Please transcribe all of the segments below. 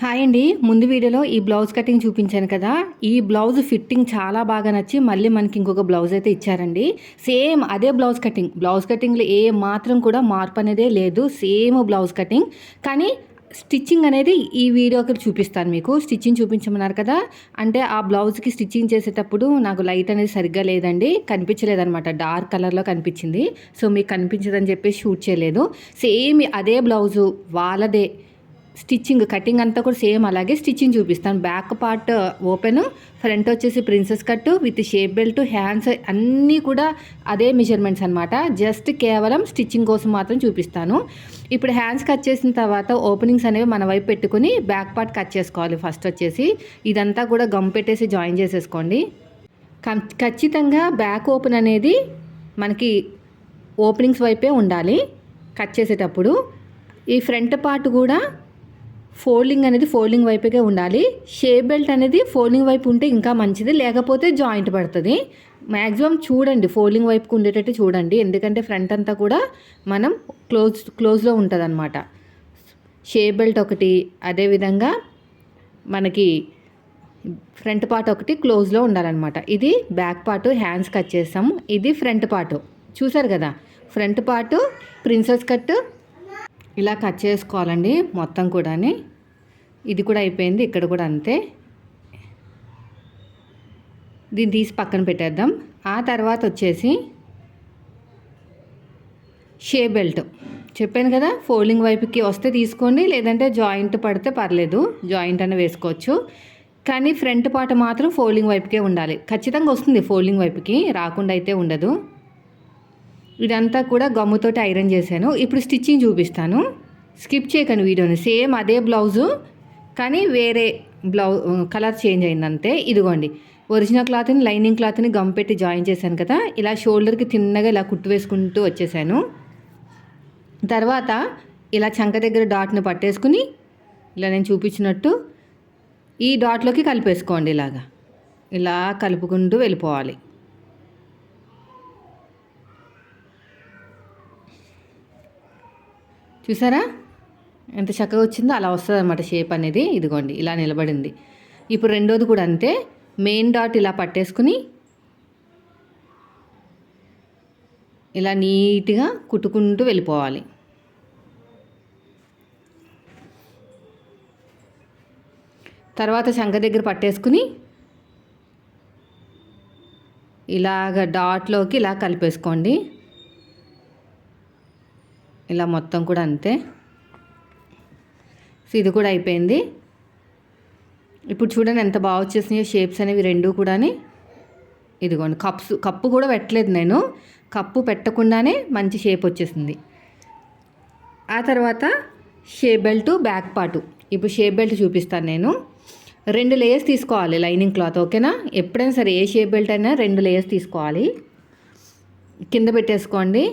Hi అండి. ముందు వీడియోలో ఈ బ్లౌజ్ కటింగ్ చూపించాను కదా. ఈ బ్లౌజ్ ఫిట్టింగ్ చాలా బాగా నచ్చి మళ్ళీ మనకి ఇంకొక బ్లౌజ్ అయితే ఇచ్చారండి. సేమ్ అదే బ్లౌజ్ కటింగ్. బ్లౌజ్ కటింగ్లో ఏ మాత్రం కూడా మార్పు అనేదే లేదు. Same blouse cutting. కానీ స్టిచ్చింగ్ అనేది ఈ వీడియోకి చూపిస్తాను మీకు. స్టిచ్చింగ్ చూపించమన్నారు కదా. అంటే ఆ బ్లౌజ్కి స్టిచ్చింగ్ చేసేటప్పుడు నాకు లైట్ అనేది సరిగ్గా లేదండి. కనిపించలేదన్నమాట. డార్క్ కలర్లో కనిపించింది. సో మీకు కనిపించదని చెప్పేసి షూట్ చేయలేదు. సేమ్ అదే బ్లౌజు వాళ్ళదే. స్టిచ్చింగ్ కటింగ్ అంతా కూడా సేమ్ అలాగే స్టిచ్చింగ్ చూపిస్తాను. Back part uh, open. Front వచ్చేసి princess cut with shape belt hands అన్నీ కూడా అదే మెజర్మెంట్స్ అనమాట జస్ట్ కేవలం స్టిచ్చింగ్ కోసం మాత్రం చూపిస్తాను. ఇప్పుడు హ్యాండ్స్ కట్ చేసిన తర్వాత ఓపెనింగ్స్ అనేవి మన వైపు పెట్టుకుని బ్యాక్ పార్ట్ కట్ చేసుకోవాలి ఫస్ట్ వచ్చేసి. ఇదంతా కూడా గమ్ పెట్టేసి జాయిన్ చేసేసుకోండి. ఖచ్చితంగా బ్యాక్ ఓపెన్ అనేది మనకి ఓపెనింగ్స్ వైపే ఉండాలి కట్ చేసేటప్పుడు. ఈ ఫ్రంట్ పార్ట్ కూడా ఫోల్డింగ్ అనేది ఫోల్డింగ్ వైపుగా ఉండాలి. షేప్ బెల్ట్ అనేది ఫోల్డింగ్ వైపు ఉంటే ఇంకా మంచిది. లేకపోతే జాయింట్ పడుతుంది. మ్యాక్సిమం చూడండి ఫోల్డింగ్ వైపుకు ఉండేటట్టు చూడండి. ఎందుకంటే ఫ్రంట్ అంతా కూడా మనం క్లోజ్ క్లోజ్లో ఉంటుంది అనమాట షేప్ బెల్ట్ ఒకటి అదేవిధంగా మనకి ఫ్రంట్ పార్ట్ ఒకటి క్లోజ్లో ఉండాలన్నమాట. ఇది బ్యాక్ పార్ట్ హ్యాండ్స్ కట్ చేస్తాము. ఇది ఫ్రంట్ పార్ట్. చూసారు కదా? ఫ్రంట్ పార్ట్ ప్రిన్సెస్ కట్ ఇలా కట్ చేసుకోవాలండి మొత్తం కూడా ఇది కూడా అయిపోయింది ఇక్కడ కూడా అంతే. దీన్ని తీసి పక్కన పెట్టేద్దాం. ఆ తర్వాత వచ్చేసి షే బెల్ట్. చెప్పాను కదా ఫోల్డింగ్ వైపుకి వస్తే తీసుకోండి లేదంటే జాయింట్ పడితే పర్లేదు జాయింట్ అని వేసుకోవచ్చు. కానీ ఫ్రంట్ పార్ట్ మాత్రం ఫోల్డింగ్ వైపుకే ఉండాలి. ఖచ్చితంగా వస్తుంది ఫోల్డింగ్ వైపుకి రాకుండా అయితే ఉండదు. ఇదంతా కూడా గమ్ముతోటి ఐరన్ చేశాను. ఇప్పుడు స్టిచ్చింగ్ చూపిస్తాను. స్కిప్ చేయకండి వీడియోని. సేమ్ అదే బ్లౌజు కానీ వేరే బ్లౌజ్ కలర్ చేంజ్ అయిందంతే ఇదిగోండి. ఒరిజినల్ క్లాత్ని లైనింగ్ క్లాత్ని గమ్ పెట్టి జాయిన్ చేశాను కదా ఇలా షోల్డర్కి తిన్నగా ఇలా కుట్టు వేసుకుంటూ వచ్చేసాను. తర్వాత ఇలా చంక దగ్గర డాట్ని పట్టేసుకుని ఇలా నేను చూపించినట్టు ఈ డాట్లోకి కలిపేసుకోండి ఇలాగా. ఇలా కలుపుకుంటూ వెళ్ళిపోవాలి. చూసారా? ఎంత చక్కగా వచ్చిందో అలా వస్తుంది అనమాట షేప్ అనేది. ఇదిగోండి ఇలా నిలబడింది. ఇప్పుడు రెండోది కూడా అంతే. మెయిన్ డాట్ ఇలా పట్టేసుకుని ఇలా నీట్గా కుట్టుకుంటూ వెళ్ళిపోవాలి. తర్వాత శంఖ దగ్గర పట్టేసుకుని ఇలాగ డాట్లోకి ఇలా కలిపేసుకోండి. ఇలా మొత్తం కూడా అంతే. సో ఇది కూడా అయిపోయింది. ఇప్పుడు చూడండి ఎంత బాగా వచ్చేసినాయో షేప్స్ అనేవి రెండు కూడా ఇదిగోండి కప్స్ కప్పు కూడా పెట్టలేదు నేను. కప్పు పెట్టకుండానే మంచి షేప్ వచ్చేసింది. ఆ తర్వాత షేప్ బెల్ట్ బ్యాక్ పార్టు ఇప్పుడు షేప్ బెల్ట్ చూపిస్తాను నేను. రెండు లేయర్స్ తీసుకోవాలి లైనింగ్ క్లాత్ ఓకేనా ఎప్పుడైనా సరే ఏ షేప్ బెల్ట్ అయినా రెండు లేయర్స్ తీసుకోవాలి. కింద పెట్టేసుకోండి.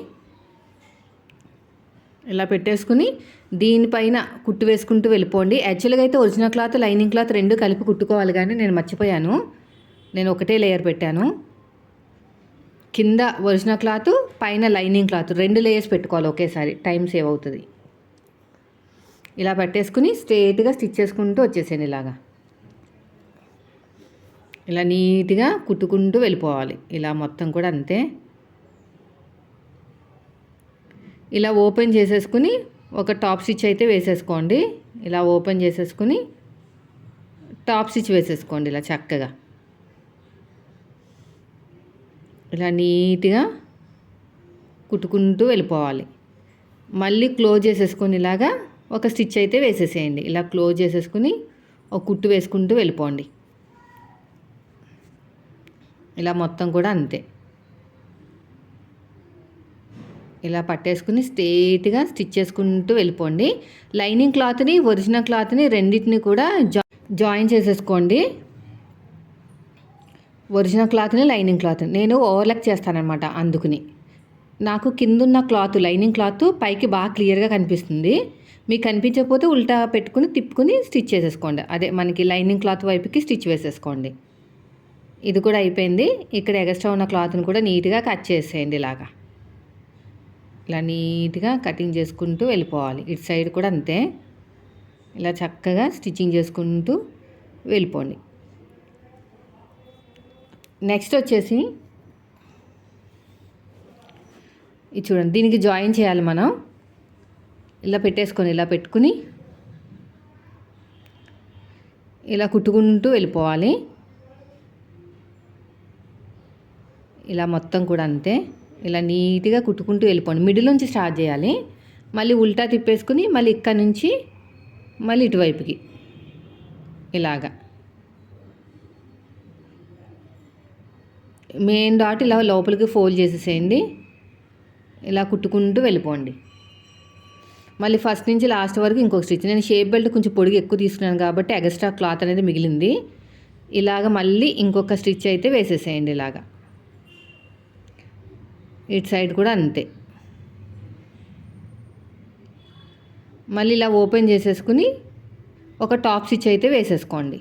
ఇలా పెట్టేసుకుని దీనిపైన కుట్టు వేసుకుంటూ వెళ్ళిపోండి. యాక్చువల్గా అయితే ఒరిజినల్ క్లాత్ లైనింగ్ క్లాత్ రెండు కలిపి కుట్టుకోవాలి కానీ నేను మర్చిపోయాను. నేను ఒకటే లేయర్ పెట్టాను. కింద ఒరిజినల్ క్లాత్ పైన లైనింగ్ క్లాత్ రెండు లేయర్స్ పెట్టుకోవాలి ఒకేసారి. టైం సేవ్ అవుతుంది. ఇలా పెట్టేసుకుని స్ట్రేట్గా స్టిచ్ చేసుకుంటూ వచ్చేసాను ఇలాగా. ఇలా నీట్గా కుట్టుకుంటూ వెళ్ళిపోవాలి. ఇలా మొత్తం కూడా అంతే. ఇలా ఓపెన్ చేసేసుకుని ఒక టాప్ స్టిచ్ అయితే వేసేసుకోండి. ఇలా ఓపెన్ చేసేసుకుని టాప్ స్టిచ్ వేసేసుకోండి ఇలా చక్కగా. ఇలా నీట్గా కుట్టుకుంటూ వెళ్ళిపోవాలి. మళ్ళీ క్లోజ్ చేసేసుకొని ఇలాగా ఒక స్టిచ్ అయితే వేసేసేయండి. ఇలా క్లోజ్ చేసేసుకుని ఒక కుట్టు వేసుకుంటూ వెళ్ళిపోండి. ఇలా మొత్తం కూడా అంతే. ఇలా పట్టేసుకుని స్ట్రేట్గా స్టిచ్ చేసుకుంటూ వెళ్ళిపోండి. లైనింగ్ క్లాత్ని ఒరిజినల్ క్లాత్ని రెండింటిని కూడా జా జాయిన్ చేసేసుకోండి. ఒరిజినల్ క్లాత్ని లైనింగ్ క్లాత్ నేను ఓవర్లక్ చేస్తానమాట అందుకుని. నాకు కిందున్న క్లాత్ లైనింగ్ క్లాత్ పైకి బాగా క్లియర్గా కనిపిస్తుంది. మీకు కనిపించకపోతే ఉల్టా పెట్టుకుని తిప్పుకుని స్టిచ్ చేసేసుకోండి. అదే మనకి లైనింగ్ క్లాత్ వైపుకి స్టిచ్ వేసేసుకోండి. ఇది కూడా అయిపోయింది. ఇక్కడ ఎగస్ట్రా ఉన్న క్లాత్ని కూడా నీట్గా కట్ చేసేయండి ఇలాగా. ఇలా నీట్గా కటింగ్ చేసుకుంటూ వెళ్ళిపోవాలి. ఇటు సైడ్ కూడా అంతే. ఇలా చక్కగా స్టిచ్చింగ్ చేసుకుంటూ వెళ్ళిపోండి. నెక్స్ట్ వచ్చేసి ఇది చూడండి. దీనికి జాయిన్ చేయాలి మనం. ఇలా పెట్టేసుకొని ఇలా పెట్టుకుని ఇలా కుట్టుకుంటూ వెళ్ళిపోవాలి. ఇలా మొత్తం కూడా అంతే. ఇలా నీట్గా కుట్టుకుంటూ వెళ్ళిపోండి. మిడిల్ నుంచి స్టార్ట్ చేయాలి. మళ్ళీ ఉల్టా తిప్పేసుకుని మళ్ళీ ఇక్కడ నుంచి మళ్ళీ ఇటువైపుకి. ఇలాగా. మెయిన్ డాట్ ఇలా లోపలికి ఫోల్డ్ చేసేసేయండి. ఇలా కుట్టుకుంటూ వెళ్ళిపోండి. మళ్ళీ ఫస్ట్ నుంచి లాస్ట్ వరకు ఇంకొక స్టిచ్. నేను షేప్ బెల్ట్ కొంచెం పొడిగి ఎక్కువ తీసుకున్నాను కాబట్టి ఎక్స్ట్రా క్లాత్ అనేది మిగిలింది. ఇలాగ మళ్ళీ ఇంకొక స్టిచ్ అయితే వేసేసేయండి ఇలాగా. ఇటు సైడ్ కూడా అంతే. మళ్ళీ ఇలా ఓపెన్ చేసేసుకుని ఒక టాప్ స్టిచ్ అయితే వేసేసుకోండి.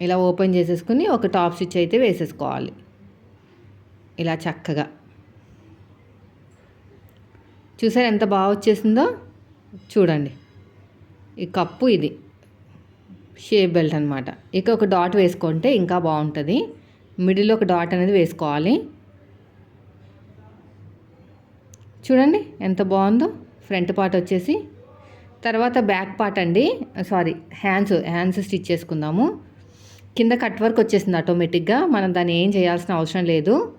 ఇలా ఓపెన్ చేసేసుకుని ఒక టాప్ స్టిచ్ అయితే వేసేసుకోవాలి. ఇలా చక్కగా. చూసారు ఎంత బాగా వచ్చేసిందో? చూడండి. ఈ కప్పు ఇది. షేప్ బెల్ట్ అనమాట ఇక ఒక డాట్ వేసుకుంటే ఇంకా బాగుంటుంది. మిడిల్లో ఒక డాట్ అనేది వేసుకోవాలి. చూడండి ఎంత బాగుందో. ఫ్రంట్ పార్ట్ వచ్చేసి తర్వాత బ్యాక్ పార్ట్ అండి. సారీ హ్యాండ్స్ హ్యాండ్స్ స్టిచ్ చేసుకుందాము. కింద కట్ వర్క్ వచ్చేసింది ఆటోమేటిక్గా. మనం దాన్ని ఏం చేయాల్సిన అవసరం లేదు.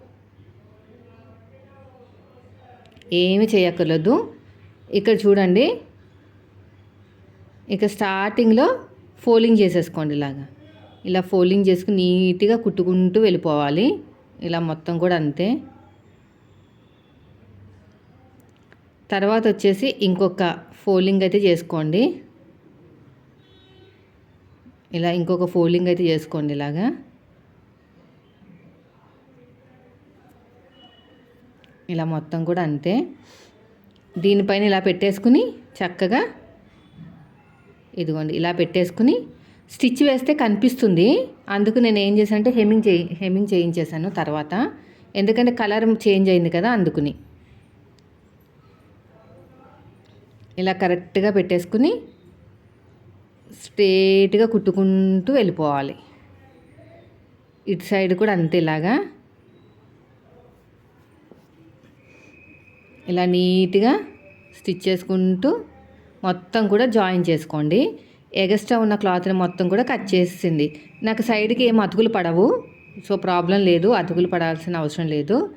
ఏమి చేయక్కర్లేదు. ఇక్కడ చూడండి. ఇక స్టార్టింగ్లో ఫోల్డింగ్ చేసేసుకోండి ఇలాగా. ఇలా ఫోల్డింగ్ చేసుకుని నీట్గా కుట్టుకుంటూ వెళ్ళిపోవాలి. ఇలా మొత్తం కూడా అంతే. తర్వాత వచ్చేసి ఇంకొక ఫోల్డింగ్ అయితే చేసుకోండి. ఇలా ఇంకొక ఫోల్డింగ్ అయితే చేసుకోండి ఇలాగా. ఇలా మొత్తం కూడా అంతే. దీనిపైన ఇలా పెట్టేసుకుని చక్కగా ఇదిగోండి ఇలా పెట్టేసుకుని స్టిచ్ వేస్తే కనిపిస్తుంది. అందుకు నేను ఏం చేశాను అంటే హెమ్మింగ్ చేయి హెమ్మింగ్ చేయించేశాను తర్వాత. ఎందుకంటే కలర్ చేంజ్ అయింది కదా అందుకుని. ఇలా కరెక్ట్గా పెట్టేసుకుని స్ట్రేట్గా కుట్టుకుంటూ వెళ్ళిపోవాలి. ఇటు సైడ్ కూడా అంతే ఇలాగా. ఇలా నీట్గా స్టిచ్ చేసుకుంటూ మొత్తం కూడా జాయిన్ చేసుకోండి. ఎగస్ట్రా ఉన్న క్లాత్ని మొత్తం కూడా కట్ చేసింది నాకు సైడ్కి ఏం అతుకులు పడవు. సో ప్రాబ్లం లేదు. అతుకులు పడాల్సిన అవసరం లేదు.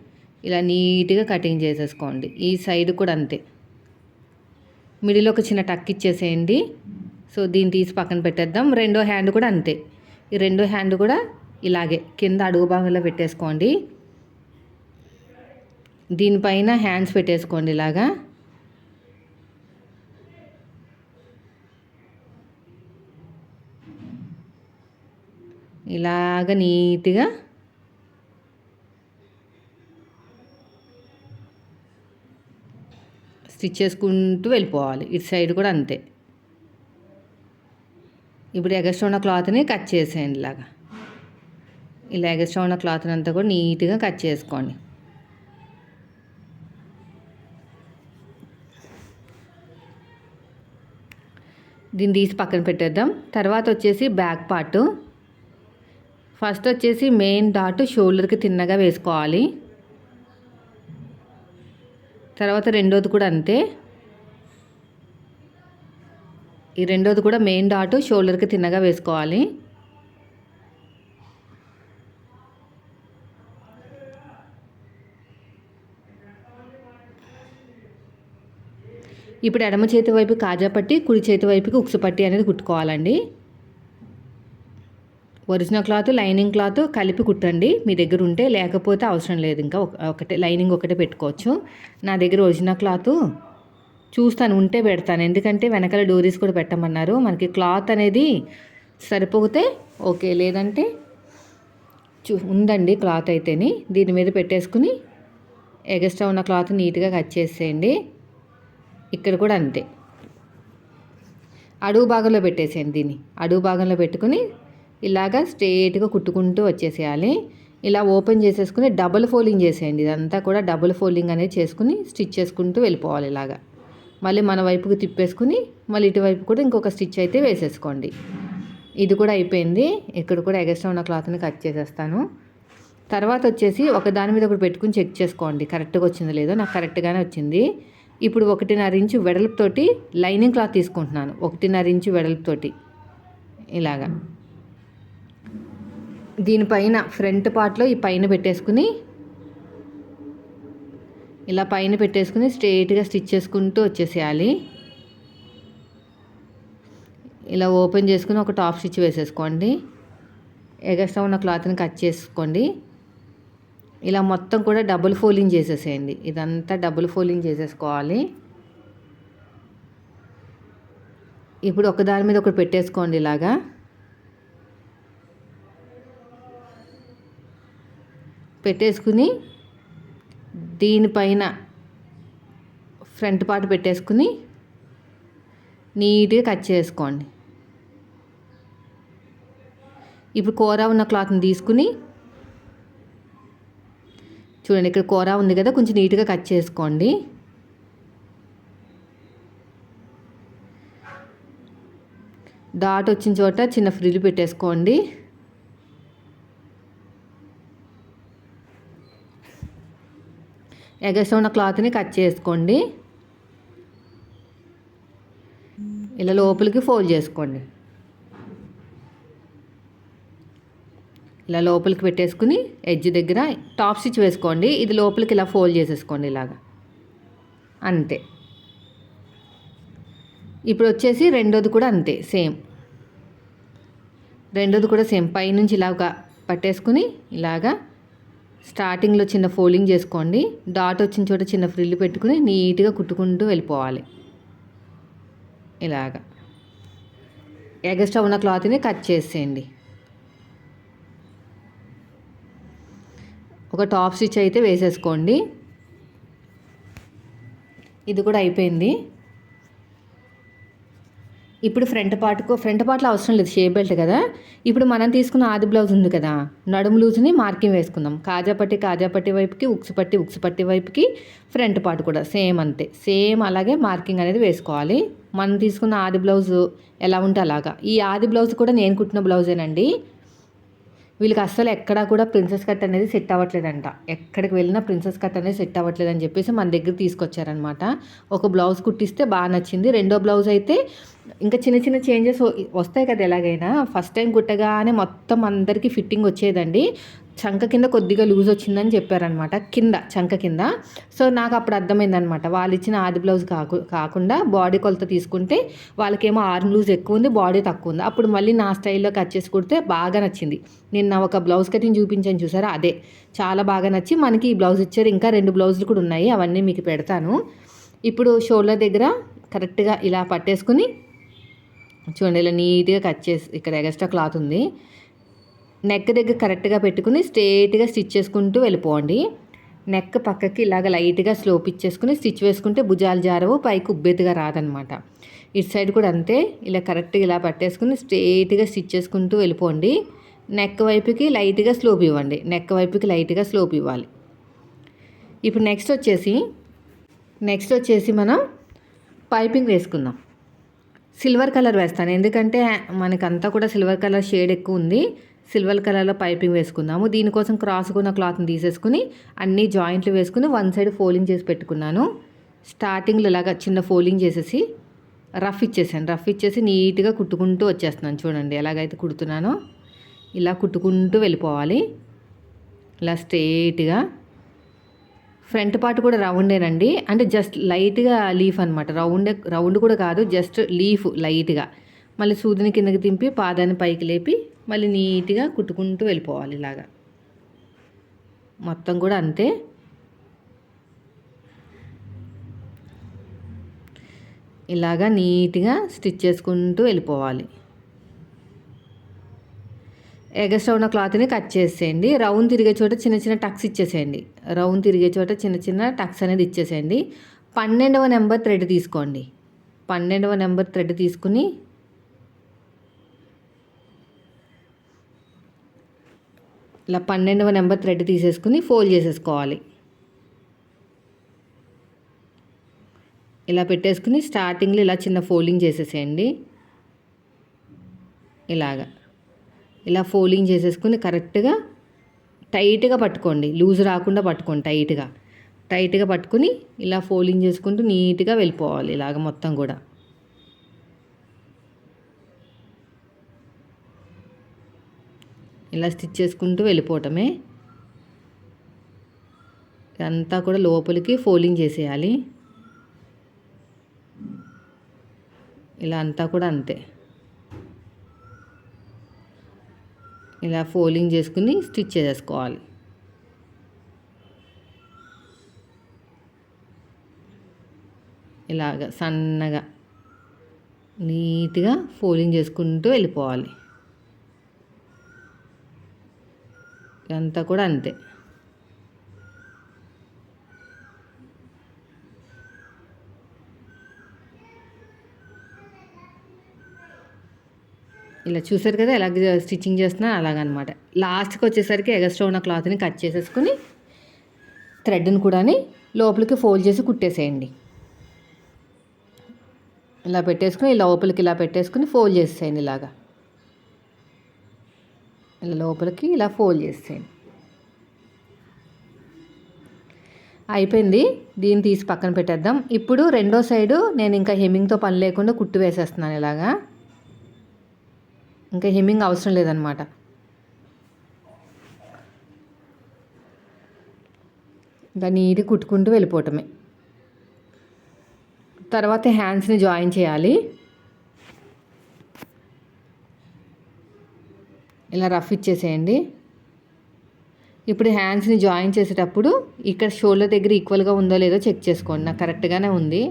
ఇలా నీట్గా కటింగ్ చేసేసుకోండి. ఈ సైడ్ కూడా అంతే. మిడిల్ ఒక చిన్న టక్ ఇచ్చేసేయండి. సో దీన్ని తీసి పక్కన పెట్టేద్దాం. రెండో హ్యాండ్ కూడా అంతే. ఈ రెండో హ్యాండ్ కూడా ఇలాగే కింద అడుగు భాగంలో పెట్టేసుకోండి. దీనిపైన హ్యాండ్స్ పెట్టేసుకోండి ఇలాగా. ఇలాగ నీట్గా స్టిచ్ చేసుకుంటూ వెళ్ళిపోవాలి. ఇటు సైడ్ కూడా అంతే. ఇప్పుడు ఎగస్ట్రా ఉన్న క్లాత్ని కట్ చేసేయండి ఇలాగా. ఇలా ఎగస్ట్రా ఉన్న క్లాత్ని అంతా కూడా నీట్గా కట్ చేసుకోండి. దీన్ని తీసి పక్కన పెట్టేద్దాం. తర్వాత వచ్చేసి బ్యాక్ పార్ట్. ఫస్ట్ వచ్చేసి మెయిన్ డాట్ షోల్డర్కి తిన్నగా వేసుకోవాలి. తర్వాత రెండోది కూడా అంతే. ఈ రెండోది కూడా మెయిన్ డాటు షోల్డర్కి తిన్నగా వేసుకోవాలి. ఇప్పుడు ఎడమ చేతి వైపు కాజా పట్టి కుడి చేతి వైపుకి ఉక్సు పట్టి అనేది కుట్టుకోవాలండి. ఒరిజినల్ క్లాత్ లైనింగ్ క్లాత్ కలిపి కుట్టండి. మీ దగ్గర ఉంటే లేకపోతే అవసరం లేదు. ఇంకా ఒకటే లైనింగ్ ఒకటే పెట్టుకోవచ్చు. నా దగ్గర ఒరిజినల్ క్లాత్ చూస్తాను ఉంటే పెడతాను. ఎందుకంటే వెనకాల డోరీస్ కూడా పెట్టమన్నారు. మనకి క్లాత్ అనేది సరిపోతే ఓకే. లేదంటే చూ ఉందండి క్లాత్ అయితేని. దీని మీద పెట్టేసుకుని ఎగస్ట్రా ఉన్న క్లాత్ నీట్గా కట్ చేసేయండి. ఇక్కడ కూడా అంతే. అడుగు భాగంలో పెట్టేసేయండి దీన్ని. అడుగు భాగంలో పెట్టుకుని ఇలాగా స్ట్రేట్గా కుట్టుకుంటూ వచ్చేసేయాలి. ఇలా ఓపెన్ చేసేసుకుని డబుల్ ఫోల్డింగ్ చేసేయండి. ఇదంతా కూడా డబుల్ ఫోల్డింగ్ అనేది చేసుకుని స్టిచ్ చేసుకుంటూ వెళ్ళిపోవాలి ఇలాగా. మళ్ళీ మన వైపుకి తిప్పేసుకుని మళ్ళీ ఇటువైపు కూడా ఇంకొక స్టిచ్ అయితే వేసేసుకోండి. ఇది కూడా అయిపోయింది. ఇక్కడ కూడా ఎగస్ట్రా ఉన్న క్లాత్ని కట్ చేసేస్తాను. తర్వాత వచ్చేసి ఒక దాని మీద ఒకటి పెట్టుకుని చెక్ చేసుకోండి. కరెక్ట్గా వచ్చిందో లేదో. నాకు కరెక్ట్గానే వచ్చింది. ఇప్పుడు ఒకటిన్నర ఇంచు వెడల్పుతోటి లైనింగ్ క్లాత్ తీసుకుంటున్నాను. ఒకటిన్నర ఇంచు వెడల్పుతోటి. ఇలాగా. దీనిపైన ఫ్రంట్ పార్ట్లో ఈ పైన పెట్టేసుకుని ఇలా పైన పెట్టేసుకుని స్ట్రైట్గా స్టిచ్ చేసుకుంటూ వచ్చేసేయాలి. ఇలా ఓపెన్ చేసుకుని ఒక టాప్ స్టిచ్ వేసేసుకోండి. ఎగస్ట్రా ఉన్న క్లాత్ని కట్ చేసుకోండి. ఇలా మొత్తం కూడా డబుల్ ఫోల్డింగ్ చేసేసేయండి. ఇదంతా డబుల్ ఫోల్డింగ్ చేసేసుకోవాలి. ఇప్పుడు ఒకదాని మీద ఒకటి పెట్టేసుకోండి ఇలాగా. పెట్టేసుకుని దీనిపైన ఫ్రంట్ పార్ట్ పెట్టేసుకుని నీట్గా కట్ చేసుకోండి. ఇప్పుడు కూర ఉన్న క్లాత్ని తీసుకుని చూడండి ఇక్కడ కూర ఉంది కదా కొంచెం నీట్గా కట్ చేసుకోండి. డాట్ వచ్చిన చోట చిన్న ఫ్రిల్ పెట్టేసుకోండి. ఎగసి ఉన్న క్లాత్ని కట్ చేసుకోండి. ఇలా లోపలికి ఫోల్డ్ చేసుకోండి. ఇలా లోపలికి పెట్టేసుకుని ఎడ్జ్ దగ్గర టాప్ స్టిచ్ వేసుకోండి. ఇది లోపలికి ఇలా ఫోల్డ్ చేసేసుకోండి ఇలాగా. అంతే. ఇప్పుడు వచ్చేసి రెండోది కూడా అంతే సేమ్. రెండోది కూడా సేమ్. పైనుంచి ఇలాగా పట్టేసుకుని ఇలాగా స్టార్టింగ్లో చిన్న ఫోల్డింగ్ చేసుకోండి. డాట్ వచ్చిన చోట చిన్న ఫ్రిల్ పెట్టుకుని నీట్గా కుట్టుకుంటూ వెళ్ళిపోవాలి. ఇలాగా. ఎగస్ట్రా ఉన్న క్లాత్ని కట్ చేసేయండి. ఒక టాప్ స్టిచ్ అయితే వేసేసుకోండి. ఇది కూడా అయిపోయింది. ఇప్పుడు ఫ్రంట్ పార్ట్కు ఫ్రంట్ పార్ట్లో అవసరం లేదు షేప్ బెల్ట్ కదా. ఇప్పుడు మనం తీసుకున్న ఆది బ్లౌజ్ ఉంది కదా. నడుము లూజ్ని మార్కింగ్ వేసుకుందాం. కాజాపట్టి కాజాపట్టి వైపుకి ఉక్సుపట్టి ఉక్సుపట్టి వైపుకి ఫ్రంట్ పార్ట్ కూడా సేమ్ అంతే. సేమ్ అలాగే మార్కింగ్ అనేది వేసుకోవాలి. మనం తీసుకున్న ఆది బ్లౌజ్ ఎలా ఉంటే అలాగా. ఈ ఆది బ్లౌజ్ కూడా నేను కుట్టిన బ్లౌజేనండి. వీళ్ళకి అస్సలు ఎక్కడా కూడా ప్రిన్సెస్ కట్ అనేది సెట్ అవ్వట్లేదంట. ఎక్కడికి వెళ్ళినా ప్రిన్సెస్ కట్ అనేది సెట్ అవ్వట్లేదు అని చెప్పేసి మన దగ్గర తీసుకొచ్చారనమాట. ఒక బ్లౌజ్ కుట్టిస్తే బాగా నచ్చింది. రెండో బ్లౌజ్ అయితే ఇంకా చిన్న చిన్న చేంజెస్ వస్తాయి కదా ఎలాగైనా. ఫస్ట్ టైం కుట్టగానే మొత్తం అందరికీ ఫిట్టింగ్ వచ్చేదండి. చంక కింద కొద్దిగా లూజ్ వచ్చిందని చెప్పారనమాట. కింద చంక కింద. సో నాకు అప్పుడు అర్థమైందనమాట. వాళ్ళు ఇచ్చిన ఆది బ్లౌజ్ కాకు కాకుండా బాడీ కొలత తీసుకుంటే వాళ్ళకేమో ఆర్మ్ లూజ్ ఎక్కువ ఉంది బాడీ తక్కువ ఉంది. అప్పుడు మళ్ళీ నా స్టైల్లో కట్ చేసి కుడితే బాగా నచ్చింది. నిన్న ఒక బ్లౌజ్ కటింగ్ చూపించాను చూసారా? అదే. చాలా బాగా నచ్చి మనకి ఈ బ్లౌజ్ ఇచ్చారు. ఇంకా రెండు బ్లౌజులు కూడా ఉన్నాయి. అవన్నీ మీకు పెడతాను. ఇప్పుడు షోల్డర్ దగ్గర కరెక్ట్గా ఇలా పట్టేసుకుని చూడండి ఇలా నీట్గా కట్ చేసి ఇక్కడ ఎక్స్ట్రా క్లాత్ ఉంది. నెక్ దగ్గర కరెక్ట్గా పెట్టుకుని స్ట్రేట్గా స్టిచ్ చేసుకుంటూ వెళ్ళిపోండి. నెక్ పక్కకి ఇలాగ లైట్గా స్లోప్ ఇచ్చేసుకుని స్టిచ్ వేసుకుంటే భుజాలు జారవు పైకి ఉబ్బెత్తుగా రాదనమాట. ఇటు సైడ్ కూడా అంతే ఇలా కరెక్ట్గా ఇలా పట్టేసుకుని స్ట్రేట్గా స్టిచ్ చేసుకుంటూ వెళ్ళిపోండి. నెక్ వైపుకి లైట్గా స్లోప్ ఇవ్వండి. నెక్ వైపుకి లైట్గా స్లోప్ ఇవ్వాలి. ఇప్పుడు నెక్స్ట్ వచ్చేసి నెక్స్ట్ వచ్చేసి మనం పైపింగ్ వేసుకుందాం. సిల్వర్ కలర్ వేస్తాను. ఎందుకంటే మనకంతా కూడా సిల్వర్ కలర్ షేడ్ ఎక్కువ ఉంది. సిల్వర్ కలర్లో పైపింగ్ వేసుకుందాము. దీనికోసం క్రాస్గా క్లాత్ని తీసేసుకుని అన్ని జాయింట్లు వేసుకుని వన్ సైడ్ ఫోల్డింగ్ చేసి పెట్టుకున్నాను. స్టార్టింగ్లో ఇలాగా చిన్న ఫోల్డింగ్ చేసేసి రఫ్ ఇచ్చేసాను. రఫ్ ఇచ్చేసి నీట్గా కుట్టుకుంటూ వచ్చేస్తున్నాను. చూడండి ఎలాగైతే కుడుతున్నానో ఇలా కుట్టుకుంటూ వెళ్ళిపోవాలి. ఇలా స్ట్రేట్గా ఫ్రంట్ పార్ట్ కూడా రౌండేనండి. అంటే జస్ట్ లైట్గా లీఫ్ అనమాట రౌండ్ రౌండ్ కూడా కాదు జస్ట్ లీఫ్ లైట్గా. మళ్ళీ సూదిని కిందకి తింపి పాదాన్ని పైకి లేపి మళ్ళీ నీట్గా కుట్టుకుంటూ వెళ్ళిపోవాలి ఇలాగా. మొత్తం కూడా అంతే. ఇలాగా నీట్గా స్టిచ్ చేసుకుంటూ వెళ్ళిపోవాలి. ఎగస్ట్రా ఉన్న క్లాత్ని కట్ చేసేయండి. రౌండ్ తిరిగే చోట చిన్న చిన్న టక్స్ ఇచ్చేసేయండి. రౌండ్ తిరిగే చోట చిన్న చిన్న టక్స్ అనేది ఇచ్చేసేయండి. పన్నెండవ నెంబర్ థ్రెడ్ తీసుకోండి. పన్నెండవ నెంబర్ థ్రెడ్ తీసుకుని ఇలా పన్నెండవ నెంబర్ థ్రెడ్ తీసేసుకుని ఫోల్డ్ చేసేసుకోవాలి. ఇలా పెట్టేసుకుని స్టార్టింగ్లో ఇలా చిన్న ఫోల్డింగ్ చేసేసేయండి. ఇలాగా. ఇలా ఫోల్డింగ్ చేసేసుకుని కరెక్ట్గా టైట్గా పట్టుకోండి. లూజ్ రాకుండా పట్టుకోండి టైట్గా. టైట్గా పట్టుకుని ఇలా ఫోల్డింగ్ చేసుకుంటూ నీట్గా వెళ్ళిపోవాలి ఇలాగ మొత్తం కూడా. ఇలా స్టిచ్ చేసుకుంటూ వెళ్ళిపోవటమే. ఇదంతా కూడా లోపలికి ఫోల్డింగ్ చేసేయాలి. ఇలా అంతా కూడా అంతే. ఇలా ఫోల్డింగ్ చేసుకుని స్టిచ్ చేసేసుకోవాలి. ఇలాగ సన్నగా నీట్గా ఫోల్డింగ్ చేసుకుంటూ వెళ్ళిపోవాలి. ఇదంతా కూడా అంతే. ఇలా చూసారు కదా ఎలా స్టిచ్చింగ్ చేస్తున్నా అలాగనమాట. లాస్ట్కి వచ్చేసరికి ఎగస్ట్రా ఉన్న క్లాత్ని కట్ చేసేసుకుని థ్రెడ్ని కూడా లోపలికి ఫోల్డ్ చేసి కుట్టేసేయండి. ఇలా పెట్టేసుకుని లోపలికి ఇలా పెట్టేసుకుని ఫోల్డ్ చేసేయండి ఇలాగా. ఇలా లోపలికి ఇలా ఫోల్డ్ చేసేయండి అయిపోయింది. దీన్ని తీసి పక్కన పెట్టేద్దాం. ఇప్పుడు రెండో సైడు నేను ఇంకా హెమ్మింగ్తో పని లేకుండా కుట్టు వేసేస్తున్నాను ఇలాగా. ఇంకా హెమ్మింగ్ అవసరం లేదనమాట. ఇంకా నీట్గా కుట్టుకుంటూ వెళ్ళిపోవటమే. తర్వాత హ్యాండ్స్ని జాయిన్ చేయాలి. ఇలా రఫ్ ఇచ్చేసేయండి. ఇప్పుడు హ్యాండ్స్ని జాయిన్ చేసేటప్పుడు ఇక్కడ షోల్డర్ దగ్గర ఈక్వల్గా ఉందో లేదో చెక్ చేసుకోండి. నాకు కరెక్ట్గానే ఉంది.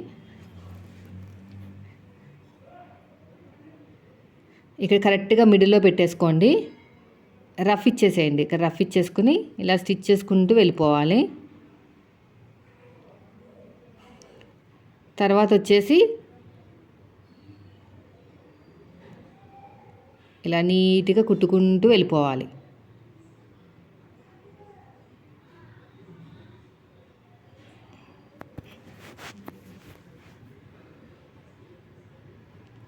ఇక్కడ కరెక్ట్గా మిడిల్లో పెట్టేసుకోండి. రఫ్ ఇచ్చేసేయండి. ఇక్కడ రఫ్ ఇచ్చేసుకుని ఇలా స్టిచ్ చేసుకుంటూ వెళ్ళిపోవాలి. తర్వాత వచ్చేసి ఇలా నీట్గా కుట్టుకుంటూ వెళ్ళిపోవాలి.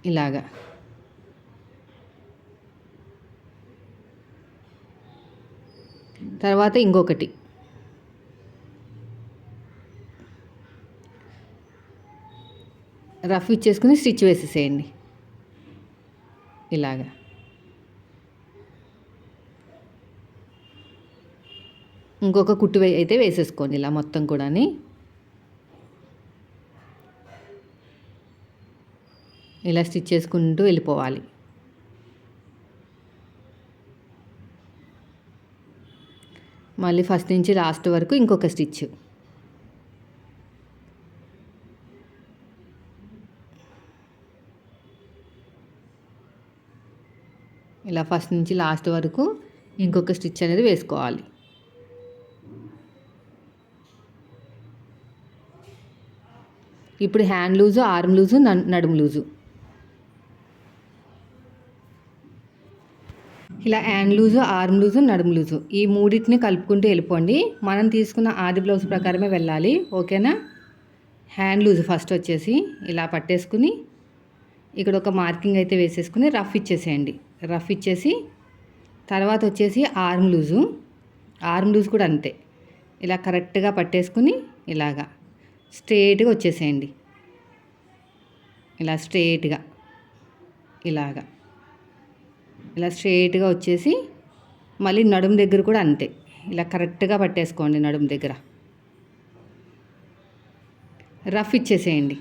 ఇలాగా. తర్వాత ఇంకొకటి. రఫ్ ఇచ్చేసుకుని స్టిచ్ వేసేసేయండి. ఇలాగా. ఇంకొక కుట్టు అయితే వేసేసుకోండి ఇలా మొత్తం కూడా ఇలా స్టిచ్ చేసుకుంటూ వెళ్ళిపోవాలి. మళ్ళీ ఫస్ట్ నుంచి లాస్ట్ వరకు ఇంకొక స్టిచ్. ఇలా ఫస్ట్ నుంచి లాస్ట్ వరకు ఇంకొక స్టిచ్ అనేది వేసుకోవాలి. ఇప్పుడు హ్యాండ్ లూజు ఆర్మ్ లూజు నడుము లూజు. ఇలా హ్యాండ్ లూజు ఆర్మ్ లూజు నడుము లూజు ఈ మూడింటిని కలుపుకుంటూ వెళ్ళిపోండి. మనం తీసుకున్న ఆది బ్లౌజ్ ప్రకారమే వెళ్ళాలి. ఓకేనా హ్యాండ్ లూజ్ ఫస్ట్ వచ్చేసి ఇలా పట్టేసుకుని ఇక్కడ ఒక మార్కింగ్ అయితే వేసేసుకుని రఫ్ ఇచ్చేసేయండి. రఫ్ ఇచ్చేసి తర్వాత వచ్చేసి ఆర్మ్ లూజు ఆర్మ్ లూజ్ కూడా అంతే. ఇలా కరెక్ట్గా పట్టేసుకుని ఇలాగా స్ట్రేట్గా వచ్చేసేయండి. ఇలా స్ట్రేట్గా ఇలాగా. ఇలా స్ట్రేట్గా వచ్చేసి మళ్ళీ నడుము దగ్గర కూడా అంతే. ఇలా కరెక్ట్గా పట్టేసుకోండి నడుము దగ్గర. రఫ్ ఇచ్చేసేయండి.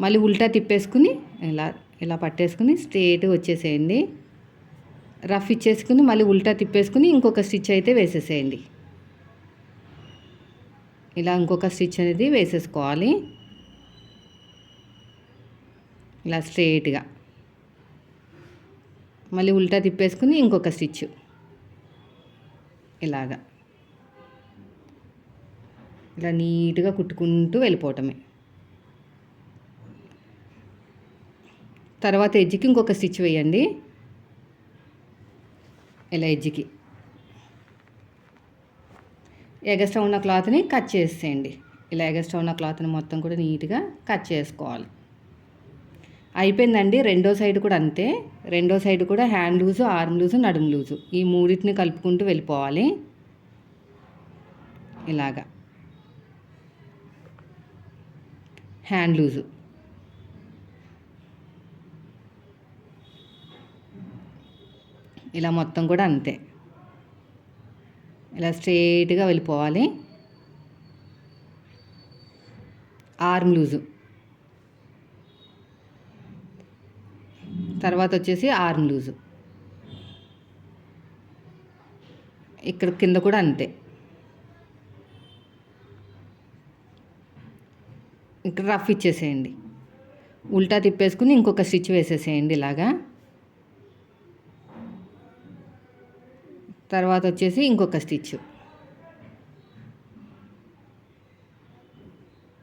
మళ్ళీ ఉల్టా తిప్పేసుకుని ఇలా ఇలా పట్టేసుకుని స్ట్రేట్గా వచ్చేసేయండి. రఫ్ ఇచ్చేసుకుని మళ్ళీ ఉల్టా తిప్పేసుకుని ఇంకొక స్టిచ్ అయితే వేసేసేయండి. ఇలా ఇంకొక స్టిచ్ అనేది వేసేసుకోవాలి. ఇలా స్ట్రేట్గా మళ్ళీ ఉల్టా తిప్పేసుకుని ఇంకొక స్టిచ్. ఇలాగా. ఇలా నీట్గా కుట్టుకుంటూ వెళ్ళిపోవటమే. తర్వాత ఎజ్జికి ఇంకొక స్టిచ్ వేయండి. ఇలా ఎజ్జికి ఎగస్ట్రా ఉన్న క్లాత్ని కట్ చేసేయండి. ఇలా ఎగస్ట్రా ఉన్న క్లాత్ని మొత్తం కూడా నీట్గా కట్ చేసుకోవాలి. అయిపోయిందండి. రెండో సైడ్ కూడా అంతే. రెండో సైడ్ కూడా హ్యాండ్ లూజు ఆర్మ్ లూజు నడుము లూజు. ఈ మూడింటిని కలుపుకుంటూ వెళ్ళిపోవాలి. ఇలాగా. Hand loose. ఇలా మొత్తం కూడా అంతే. ఇలా స్ట్రైట్గా వెళ్ళిపోవాలి. Arm loose. తర్వాత వచ్చేసి ఆర్మ్ లూజు. ఇక్కడ కింద కూడా అంతే. ఇక్కడ రఫ్ ఇచ్చేసేయండి. ఉల్టా తిప్పేసుకుని ఇంకొక స్టిచ్ వేసేసేయండి ఇలాగా. తర్వాత వచ్చేసి ఇంకొక స్టిచ్.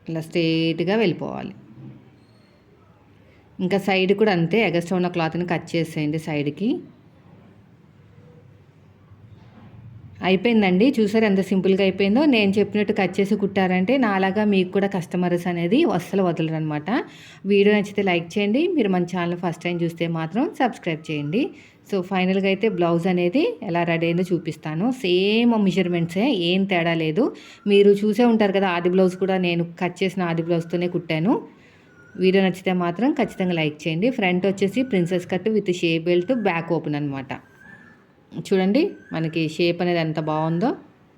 ఇలా స్ట్రేట్గా వెళ్ళిపోవాలి. ఇంకా సైడ్ కూడా అంతే ఎగస్ట్రా ఉన్న క్లాత్ని కట్ చేసేయండి సైడ్కి. అయిపోయిందండి? చూసారు ఎంత సింపుల్గా అయిపోయిందో? నేను చెప్పినట్టు కట్ చేసి కుట్టారంటే నాలాగా మీకు కూడా కస్టమర్స్ అనేది అస్సలు వదలరు అనమాట వీడియో నచ్చితే లైక్ చేయండి. మీరు మన ఛానల్ ఫస్ట్ టైం చూస్తే మాత్రం సబ్స్క్రైబ్ చేయండి. సో ఫైనల్గా అయితే బ్లౌజ్ అనేది ఎలా రెడీ అయిందో చూపిస్తాను. సేమ్ మెజర్మెంట్సే ఏం తేడా లేదు. మీరు చూసే ఉంటారు కదా ఆది బ్లౌజ్ కూడా నేను కట్ చేసిన ఆది బ్లౌజ్తోనే కుట్టాను. వీడియో నచ్చితే మాత్రం ఖచ్చితంగా లైక్ చేయండి. ఫ్రంట్ వచ్చేసి princess cut with shape belt back open అనమాట చూడండి మనకి షేప్ అనేది ఎంత బాగుందో.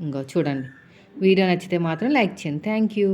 ఇంకో చూడండి. వీడియో నచ్చితే మాత్రం లైక్ చేయండి. Thank you.